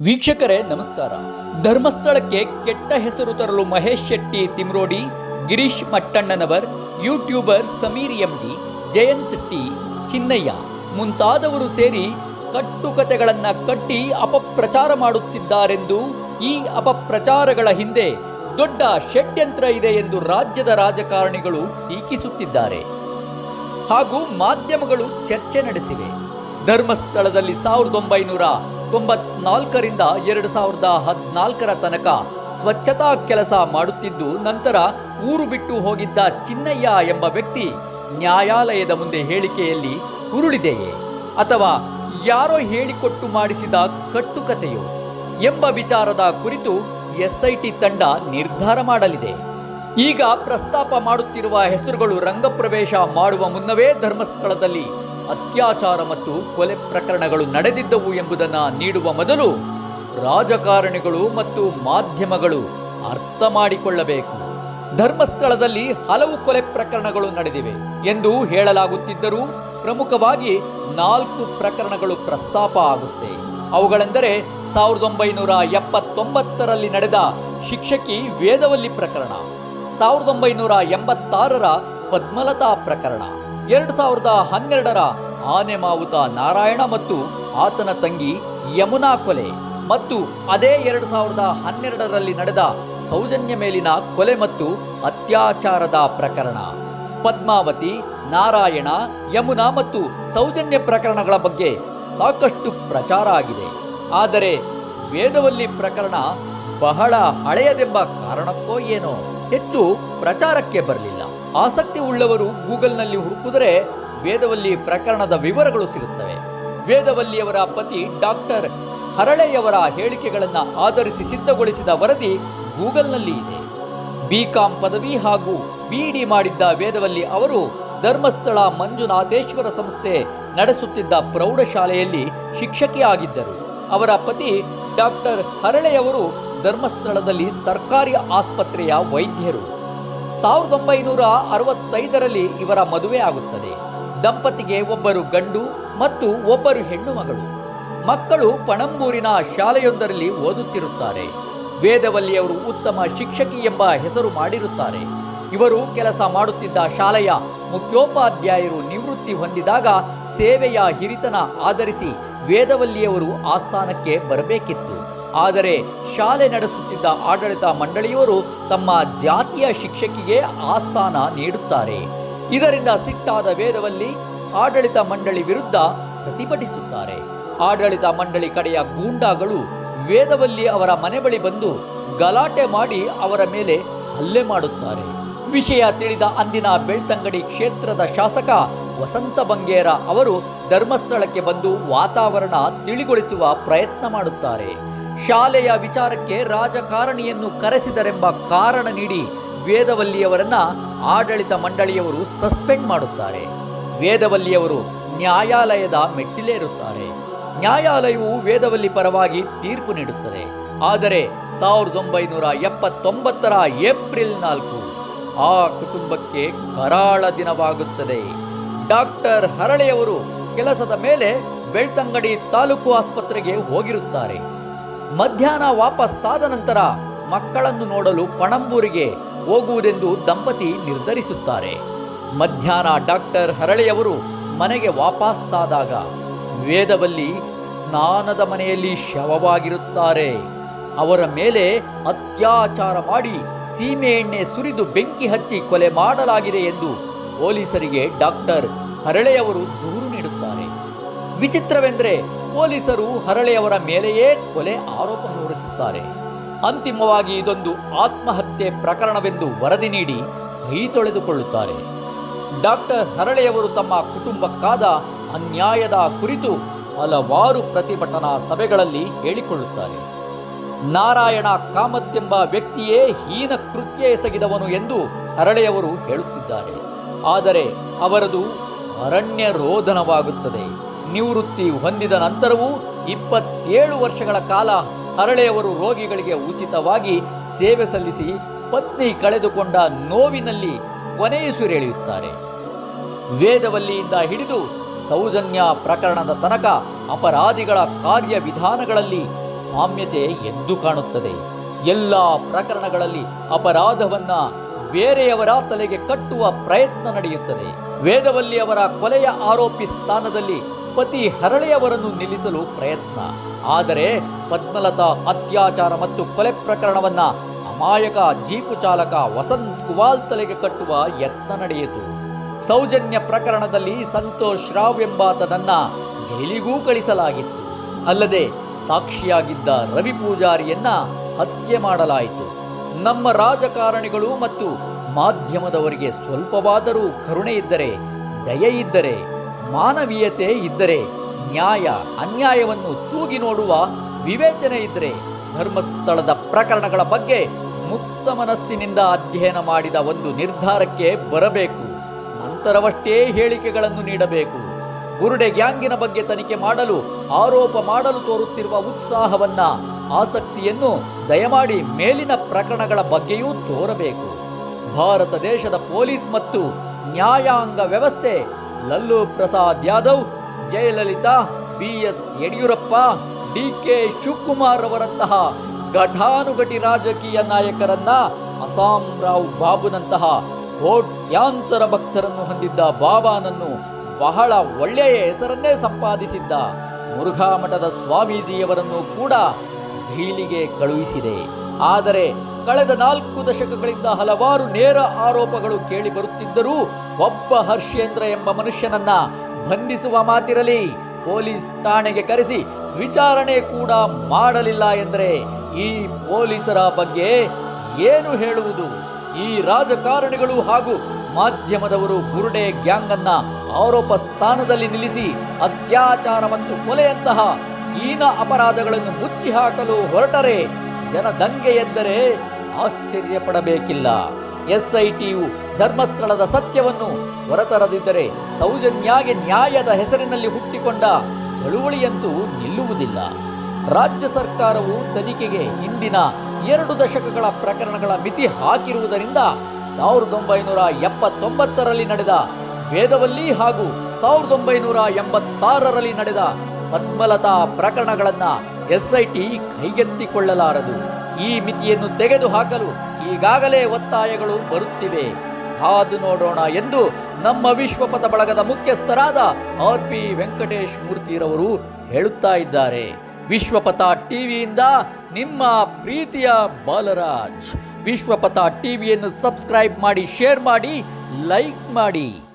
ವೀಕ್ಷಕರೇ, ನಮಸ್ಕಾರ. ಧರ್ಮಸ್ಥಳಕ್ಕೆ ಕೆಟ್ಟ ಹೆಸರು ತರಲು Mahesh Shetty Thimarodi, Girish Mattannavar, YouTuber Sameer MD, Jayant T, Chinnayya ಮುಂತಾದವರು ಸೇರಿ ಕಟ್ಟುಕತೆಗಳನ್ನು ಕಟ್ಟಿ ಅಪಪ್ರಚಾರ ಮಾಡುತ್ತಿದ್ದಾರೆಂದು ಈ ಅಪಪ್ರಚಾರಗಳ ಹಿಂದೆ ದೊಡ್ಡ ಷಡ್ಯಂತ್ರ ಇದೆ ಎಂದು ರಾಜ್ಯದ ರಾಜಕಾರಣಿಗಳು ಟೀಕಿಸುತ್ತಿದ್ದಾರೆ. ಹಾಗೂ ಮಾಧ್ಯಮಗಳು ಚರ್ಚೆ ನಡೆಸಿವೆ. ಧರ್ಮಸ್ಥಳದಲ್ಲಿ ಸಾವಿರದ ಒಂಬೈನೂರ ತೊಂಬತ್ನಾಲ್ಕರಿಂದ ಎರಡು ಸಾವಿರದ ಹದಿನಾಲ್ಕರ ತನಕ ಸ್ವಚ್ಛತಾ ಕೆಲಸ ಮಾಡುತ್ತಿದ್ದು ನಂತರ ಊರು ಬಿಟ್ಟು ಹೋಗಿದ್ದ ಚಿನ್ನಯ್ಯ ಎಂಬ ವ್ಯಕ್ತಿ ನ್ಯಾಯಾಲಯದ ಮುಂದೆ ಹೇಳಿಕೆಯಲ್ಲಿ ಉರುಳಿದೆಯೇ ಅಥವಾ ಯಾರೋ ಹೇಳಿಕೊಟ್ಟು ಮಾಡಿಸಿದ ಕಟ್ಟುಕತೆಯೋ ಎಂಬ ವಿಚಾರದ ಕುರಿತು ಎಸ್ಐಟಿ ತಂಡ ನಿರ್ಧಾರ ಮಾಡಲಿದೆ. ಈಗ ಪ್ರಸ್ತಾಪ ಮಾಡುತ್ತಿರುವ ಹೆಸರುಗಳು ರಂಗಪ್ರವೇಶ ಮಾಡುವ ಮುನ್ನವೇ ಧರ್ಮಸ್ಥಳದಲ್ಲಿ ಅತ್ಯಾಚಾರ ಮತ್ತು ಕೊಲೆ ಪ್ರಕರಣಗಳು ನಡೆದಿದ್ದವು ಎಂಬುದನ್ನು ನೀಡುವ ಮೊದಲು ರಾಜಕಾರಣಿಗಳು ಮತ್ತು ಮಾಧ್ಯಮಗಳು ಅರ್ಥ ಮಾಡಿಕೊಳ್ಳಬೇಕು. ಧರ್ಮಸ್ಥಳದಲ್ಲಿ ಹಲವು ಕೊಲೆ ಪ್ರಕರಣಗಳು ನಡೆದಿವೆ ಎಂದು ಹೇಳಲಾಗುತ್ತಿದ್ದರೂ ಪ್ರಮುಖವಾಗಿ ನಾಲ್ಕು ಪ್ರಕರಣಗಳು ಪ್ರಸ್ತಾಪ ಆಗುತ್ತೆ. ಅವುಗಳೆಂದರೆ ಸಾವಿರದ ಒಂಬೈನೂರ ಎಪ್ಪತ್ತೊಂಬತ್ತರಲ್ಲಿ ನಡೆದ ಶಿಕ್ಷಕಿ ವೇದವಲ್ಲಿ ಪ್ರಕರಣ, ಸಾವಿರದ ಒಂಬೈನೂರ ಎಂಬತ್ತಾರರ ಪದ್ಮಲತಾ ಪ್ರಕರಣ ಎರಡು ಸಾವಿರದ ಹನ್ನೆರಡರ ಆನೆ ಮಾವುತ ನಾರಾಯಣ ಮತ್ತು ಆತನ ತಂಗಿ ಯಮುನಾ ಕೊಲೆ ಮತ್ತು ಅದೇ ಎರಡು ಸಾವಿರದ ಹನ್ನೆರಡರಲ್ಲಿ ನಡೆದ ಸೌಜನ್ಯ ಮೇಲಿನ ಕೊಲೆ ಮತ್ತು ಅತ್ಯಾಚಾರದ ಪ್ರಕರಣ. ಪದ್ಮಾವತಿ, ನಾರಾಯಣ, ಯಮುನಾ ಮತ್ತು ಸೌಜನ್ಯ ಪ್ರಕರಣಗಳ ಬಗ್ಗೆ ಸಾಕಷ್ಟು ಪ್ರಚಾರ ಆಗಿದೆ. ಆದರೆ ವೇದವಲ್ಲಿ ಪ್ರಕರಣ ಬಹಳ ಹಳೆಯದೆಂಬ ಕಾರಣಕ್ಕೋ ಏನೋ ಹೆಚ್ಚು ಪ್ರಚಾರಕ್ಕೆ ಬರಲಿಲ್ಲ. ಆಸಕ್ತಿ ಉಳ್ಳವರು ಗೂಗಲ್ನಲ್ಲಿ ಹುಡುಕಿದರೆ ವೇದವಲ್ಲಿ ಪ್ರಕರಣದ ವಿವರಗಳು ಸಿಗುತ್ತವೆ. ವೇದವಲ್ಲಿಯವರ ಪತಿ ಡಾಕ್ಟರ್ ಹರಳೆಯವರ ಹೇಳಿಕೆಗಳನ್ನು ಆಧರಿಸಿ ಸಿದ್ಧಗೊಳಿಸಿದ ವರದಿ ಗೂಗಲ್ನಲ್ಲಿ ಇದೆ. ಬಿಕಾಂ ಪದವಿ ಹಾಗೂ ಬಿಇಡಿ ಮಾಡಿದ್ದ ವೇದವಲ್ಲಿ ಅವರು ಧರ್ಮಸ್ಥಳ ಮಂಜುನಾಥೇಶ್ವರ ಸಂಸ್ಥೆ ನಡೆಸುತ್ತಿದ್ದ ಪ್ರೌಢಶಾಲೆಯಲ್ಲಿ ಶಿಕ್ಷಕಿಯಾಗಿದ್ದರು ಅವರ ಪತಿ ಡಾಕ್ಟರ್ ಹರಳೆಯವರು ಧರ್ಮಸ್ಥಳದಲ್ಲಿ ಸರ್ಕಾರಿ ಆಸ್ಪತ್ರೆಯ ವೈದ್ಯರು. ಸಾವಿರದ ಒಂಬೈನೂರ ಅರವತ್ತೈದರಲ್ಲಿ ಇವರ ಮದುವೆ ಆಗುತ್ತದೆ. ದಂಪತಿಗೆ ಒಬ್ಬರು ಗಂಡು ಮತ್ತು ಒಬ್ಬರು ಹೆಣ್ಣು ಮಗಳು. ಮಕ್ಕಳು ಪಣಂಬೂರಿನ ಶಾಲೆಯೊಂದರಲ್ಲಿ ಓದುತ್ತಿರುತ್ತಾರೆ. ವೇದವಲ್ಲಿಯವರು ಉತ್ತಮ ಶಿಕ್ಷಕಿ ಎಂಬ ಹೆಸರು ಮಾಡಿರುತ್ತಾರೆ. ಇವರು ಕೆಲಸ ಮಾಡುತ್ತಿದ್ದ ಶಾಲೆಯ ಮುಖ್ಯೋಪಾಧ್ಯಾಯರು ನಿವೃತ್ತಿ ಹೊಂದಿದಾಗ ಸೇವೆಯ ಹಿರಿತನ ಆಧರಿಸಿ ವೇದವಲ್ಲಿಯವರು ಆಸ್ಥಾನಕ್ಕೆ ಬರಬೇಕಿತ್ತು. ಆದರೆ ಶಾಲೆ ನಡೆಸುತ್ತಿದ್ದ ಆಡಳಿತ ಮಂಡಳಿಯವರು ತಮ್ಮ ಜಾತಿಯ ಶಿಕ್ಷಕಿಗೆ ಆಸ್ಥಾನ ನೀಡುತ್ತಾರೆ. ಇದರಿಂದ ಸಿಟ್ಟಾದ ವೇದವಲ್ಲಿ ಆಡಳಿತ ಮಂಡಳಿ ವಿರುದ್ಧ ಪ್ರತಿಭಟಿಸುತ್ತಾರೆ. ಆಡಳಿತ ಮಂಡಳಿ ಕಡೆಯ ಗೂಂಡಾಗಳು ವೇದವಲ್ಲಿ ಅವರ ಮನೆ ಬಳಿ ಬಂದು ಗಲಾಟೆ ಮಾಡಿ ಅವರ ಮೇಲೆ ಹಲ್ಲೆ ಮಾಡುತ್ತಾರೆ. ವಿಷಯ ತಿಳಿದ ಅಂದಿನ ಬೆಳ್ತಂಗಡಿ ಕ್ಷೇತ್ರದ ಶಾಸಕ ವಸಂತ ಬಂಗೇರ ಅವರು ಧರ್ಮಸ್ಥಳಕ್ಕೆ ಬಂದು ವಾತಾವರಣ ತಿಳಿಗೊಳಿಸುವ ಪ್ರಯತ್ನ ಮಾಡುತ್ತಾರೆ. ಶಾಲೆಯ ವಿಚಾರಕ್ಕೆ ರಾಜಕಾರಣಿಯನ್ನು ಕರೆಸಿದರೆಂಬ ಕಾರಣ ನೀಡಿ ವೇದವಲ್ಲಿಯವರನ್ನ ಆಡಳಿತ ಮಂಡಳಿಯವರು ಸಸ್ಪೆಂಡ್ ಮಾಡುತ್ತಾರೆ. ವೇದವಲ್ಲಿಯವರು ನ್ಯಾಯಾಲಯದ ಮೆಟ್ಟಿಲೇರುತ್ತಾರೆ. ನ್ಯಾಯಾಲಯವು ವೇದವಲ್ಲಿ ಪರವಾಗಿ ತೀರ್ಪು ನೀಡುತ್ತದೆ. ಆದರೆ ಸಾವಿರದ ಒಂಬೈನೂರ ಎಪ್ಪತ್ತೊಂಬತ್ತರ ಏಪ್ರಿಲ್ ನಾಲ್ಕು ಆ ಕುಟುಂಬಕ್ಕೆ ಕರಾಳ ದಿನವಾಗುತ್ತದೆ. ಡಾಕ್ಟರ್ ಹರಳೆಯವರು ಕೆಲಸದ ಮೇಲೆ ಬೆಳ್ತಂಗಡಿ ತಾಲೂಕು ಆಸ್ಪತ್ರೆಗೆ ಹೋಗಿರುತ್ತಾರೆ. ಮಧ್ಯಾಹ್ನ ವಾಪಸ್ಸಾದ ನಂತರ ಮಕ್ಕಳನ್ನು ನೋಡಲು ಪಣಂಬೂರಿಗೆ ಹೋಗುವುದೆಂದು ದಂಪತಿ ನಿರ್ಧರಿಸುತ್ತಾರೆ. ಮಧ್ಯಾಹ್ನ ಡಾಕ್ಟರ್ ಹರಳೆಯವರು ಮನೆಗೆ ವಾಪಸ್ಸಾದಾಗ ವೇದವಲ್ಲಿ ಸ್ನಾನದ ಮನೆಯಲ್ಲಿ ಶವವಾಗಿರುತ್ತಾರೆ. ಅವರ ಮೇಲೆ ಅತ್ಯಾಚಾರ ಮಾಡಿ ಸೀಮೆ ಎಣ್ಣೆ ಸುರಿದು ಬೆಂಕಿ ಹಚ್ಚಿ ಕೊಲೆ ಮಾಡಲಾಗಿದೆ ಎಂದು ಪೊಲೀಸರಿಗೆ ಡಾಕ್ಟರ್ ಹರಳೆಯವರು ದೂರು ವಿಚಿತ್ರವೆಂದರೆ ಪೊಲೀಸರು ಹರಳೆಯವರ ಮೇಲೆಯೇ ಕೊಲೆ ಆರೋಪ ಹೊರಿಸುತ್ತಾರೆ ಅಂತಿಮವಾಗಿ ಇದೊಂದು ಆತ್ಮಹತ್ಯೆ ಪ್ರಕರಣವೆಂದು ವರದಿ ನೀಡಿ ಕೈ ತೊಳೆದುಕೊಳ್ಳುತ್ತಾರೆ. ಡಾಕ್ಟರ್ ಹರಳೆಯವರು ತಮ್ಮ ಕುಟುಂಬಕ್ಕಾದ ಅನ್ಯಾಯದ ಕುರಿತು ಹಲವಾರು ಪ್ರತಿಭಟನಾ ಸಭೆಗಳಲ್ಲಿ ಹೇಳಿಕೊಳ್ಳುತ್ತಾರೆ. ನಾರಾಯಣ ಕಾಮತ್ ಎಂಬ ವ್ಯಕ್ತಿಯೇ ಹೀನ ಕೃತ್ಯ ಎಸಗಿದವನು ಎಂದು ಹರಳೆಯವರು ಹೇಳುತ್ತಿದ್ದಾರೆ. ಆದರೆ ಅವರದು ಅರಣ್ಯ ರೋಧನವಾಗುತ್ತದೆ ನಿವೃತ್ತಿ ಹೊಂದಿದ ನಂತರವೂ ಇಪ್ಪತ್ತೇಳು ವರ್ಷಗಳ ಕಾಲ ಹರಳೆಯವರು ರೋಗಿಗಳಿಗೆ ಉಚಿತವಾಗಿ ಸೇವೆ ಸಲ್ಲಿಸಿ ಪತ್ನಿ ಕಳೆದುಕೊಂಡ ನೋವಿನಲ್ಲಿ ಕೊನೆಯುಸಿರೆಳೆಯುತ್ತಾರೆ ವೇದವಲ್ಲಿಯಿಂದ ಹಿಡಿದು ಸೌಜನ್ಯ ಪ್ರಕರಣದ ತನಕ ಅಪರಾಧಿಗಳ ಕಾರ್ಯವಿಧಾನಗಳಲ್ಲಿ ಸಾಮ್ಯತೆ ಎದ್ದು ಕಾಣುತ್ತದೆ. ಎಲ್ಲ ಪ್ರಕರಣಗಳಲ್ಲಿ ಅಪರಾಧವನ್ನ ಬೇರೆಯವರ ತಲೆಗೆ ಕಟ್ಟುವ ಪ್ರಯತ್ನ ನಡೆಯುತ್ತದೆ. ವೇದವಲ್ಲಿ ಅವರ ಕೊಲೆಯ ಆರೋಪಿ ಸ್ಥಾನದಲ್ಲಿ ಪತಿ ಹರಳೆಯವರನ್ನು ನಿಲ್ಲಿಸಲು ಪ್ರಯತ್ನ. ಆದರೆ ಪದ್ಮಲತಾ ಅತ್ಯಾಚಾರ ಮತ್ತು ಕೊಲೆ ಪ್ರಕರಣವನ್ನ ಅಮಾಯಕ ಜೀಪು ಚಾಲಕ ವಸಂತ್ ಕುವಾಲ್ ತಲೆಗೆ ಕಟ್ಟುವ ಯತ್ನ ನಡೆಯಿತು. ಸೌಜನ್ಯ ಪ್ರಕರಣದಲ್ಲಿ ಸಂತೋಷ್ ರಾವ್ ಎಂಬಾತನನ್ನ ಜೈಲಿಗೂ ಕಳಿಸಲಾಗಿತ್ತು. ಅಲ್ಲದೆ ಸಾಕ್ಷಿಯಾಗಿದ್ದ ರವಿ ಪೂಜಾರಿಯನ್ನ ಹತ್ಯೆ ಮಾಡಲಾಯಿತು. ನಮ್ಮ ರಾಜಕಾರಣಿಗಳು ಮತ್ತು ಮಾಧ್ಯಮದವರಿಗೆ ಸ್ವಲ್ಪವಾದರೂ ಕರುಣೆ ಇದ್ದರೆ, ದಯೆ ಇದ್ದರೆ ಮಾನವೀಯತೆ ಇದ್ದರೆ ನ್ಯಾಯ, ಅನ್ಯಾಯವನ್ನು ತೂಗಿ ನೋಡುವ ವಿವೇಚನೆ ಇದ್ದರೆ ಧರ್ಮಸ್ಥಳದ ಪ್ರಕರಣಗಳ ಬಗ್ಗೆ ಮುಕ್ತ ಮನಸ್ಸಿನಿಂದ ಅಧ್ಯಯನ ಮಾಡಿದ ಒಂದು ನಿರ್ಧಾರಕ್ಕೆ ಬರಬೇಕು. ನಂತರವಷ್ಟೇ ಹೇಳಿಕೆಗಳನ್ನು ನೀಡಬೇಕು. ಗುರುಡೆ ಗ್ಯಾಂಗಿನ ಬಗ್ಗೆ ತನಿಖೆ ಮಾಡಲು, ಆರೋಪ ಮಾಡಲು ತೋರುತ್ತಿರುವ ಉತ್ಸಾಹವನ್ನ, ಆಸಕ್ತಿಯನ್ನು ದಯಮಾಡಿ ಮೇಲಿನ ಪ್ರಕರಣಗಳ ಬಗ್ಗೆಯೂ ತೋರಬೇಕು. ಭಾರತ ದೇಶದ ಪೊಲೀಸ್ ಮತ್ತು ನ್ಯಾಯಾಂಗ ವ್ಯವಸ್ಥೆ Lalu Prasad Yadav, Jayalalithaa, B S Yediyurappa, D K Shivakumar ಅವರಂತಹ ಘಟಾನುಘಟಿ ರಾಜಕೀಯ ನಾಯಕರನ್ನ ಅಸಾಂ ರಾವ್ ಬಾಬುನಂತಹ ಕೋಟ್ಯಾಂತರ ಭಕ್ತರನ್ನು ಹೊಂದಿದ್ದ ಬಾಬಾನನ್ನು ಬಹಳ ಒಳ್ಳೆಯ ಹೆಸರನ್ನೇ ಸಂಪಾದಿಸಿದ್ದ ಮುರುಘಾ ಮಠದ ಸ್ವಾಮೀಜಿಯವರನ್ನು ಕೂಡ ಧೀಲಿಗೆ ಕಳುಹಿಸಿದೆ. ಆದರೆ ಕಳೆದ ನಾಲ್ಕು ದಶಕಗಳಿಂದ ಹಲವಾರು ನೇರ ಆರೋಪಗಳು ಕೇಳಿ ಬರುತ್ತಿದ್ದರೂ ಒಬ್ಬ ಹರ್ಷೇಂದ್ರ ಎಂಬ ಮನುಷ್ಯನನ್ನ ಬಂಧಿಸುವ ಮಾತಿರಲಿ, ಪೊಲೀಸ್ ಠಾಣೆಗೆ ಕರೆಸಿ ವಿಚಾರಣೆ ಕೂಡ ಮಾಡಲಿಲ್ಲ ಎಂದರೆ ಈ ಪೊಲೀಸರ ಬಗ್ಗೆ ಏನು ಹೇಳುವುದು? ಈ ರಾಜಕಾರಣಿಗಳು ಹಾಗೂ ಮಾಧ್ಯಮದವರು ಬುರುಡೆ ಗ್ಯಾಂಗ್ ಅನ್ನ ಆರೋಪ ಸ್ಥಾನದಲ್ಲಿ ನಿಲ್ಲಿಸಿ ಅತ್ಯಾಚಾರ ಮತ್ತು ಕೊಲೆಯಂತಹ ಹೀನ ಅಪರಾಧಗಳನ್ನು ಮುಚ್ಚಿ ಹಾಕಲು ಹೊರಟರೆ, ಜನ ದಂಗೆ ಎದ್ದರೆ ಆಶ್ಚರ್ಯ ಪಡಬೇಕಿಲ್ಲ ಎಸ್ಐಟಿಯು ಧರ್ಮಸ್ಥಳದ ಸತ್ಯವನ್ನು ಹೊರತರದಿದ್ದರೆ ಸೌಜನ್ಯಾಗೆ ನ್ಯಾಯದ ಹೆಸರಿನಲ್ಲಿ ಹುಟ್ಟಿಕೊಂಡ ಚಳುವಳಿಯಂತೂ ನಿಲ್ಲುವುದಿಲ್ಲ. ರಾಜ್ಯ ಸರ್ಕಾರವು ತನಿಖೆಗೆ ಹಿಂದಿನ ಎರಡು ದಶಕಗಳ ಪ್ರಕರಣಗಳ ಮಿತಿ ಹಾಕಿರುವುದರಿಂದ ಸಾವಿರದ ಒಂಬೈನೂರ ಎಪ್ಪತ್ತೊಂಬತ್ತರಲ್ಲಿ ನಡೆದ ವೇದವಲ್ಲಿ ಹಾಗೂ ಸಾವಿರದ ಒಂಬೈನೂರ ಎಂಬತ್ತಾರರಲ್ಲಿ ನಡೆದ ಪದ್ಮಲತಾ ಪ್ರಕರಣಗಳನ್ನು ಎಸ್ಐಟಿ ಕೈಗೆತ್ತಿಕೊಳ್ಳಲಾರದು. ಈ ಮಿತಿಯನ್ನು ತೆಗೆದುಹಾಕಲು ಈಗಾಗಲೇ ಒತ್ತಾಯಗಳು ಬರುತ್ತಿವೆ. ಹಾದು ನೋಡೋಣ ಎಂದು ನಮ್ಮ ವಿಶ್ವಪಥ ಬಳಗದ ಮುಖ್ಯಸ್ಥರಾದ ಆರ್ ಪಿ ವೆಂಕಟೇಶ್ ಮೂರ್ತಿರವರು ಹೇಳುತ್ತಾ ಇದ್ದಾರೆ. ವಿಶ್ವಪಥ ಟಿವಿಯಿಂದ ನಿಮ್ಮ ಪ್ರೀತಿಯ ಬಾಲರಾಜ್. ವಿಶ್ವಪಥ ಟಿವಿಯನ್ನು ಸಬ್ಸ್ಕ್ರೈಬ್ ಮಾಡಿ, ಶೇರ್ ಮಾಡಿ, ಲೈಕ್ ಮಾಡಿ.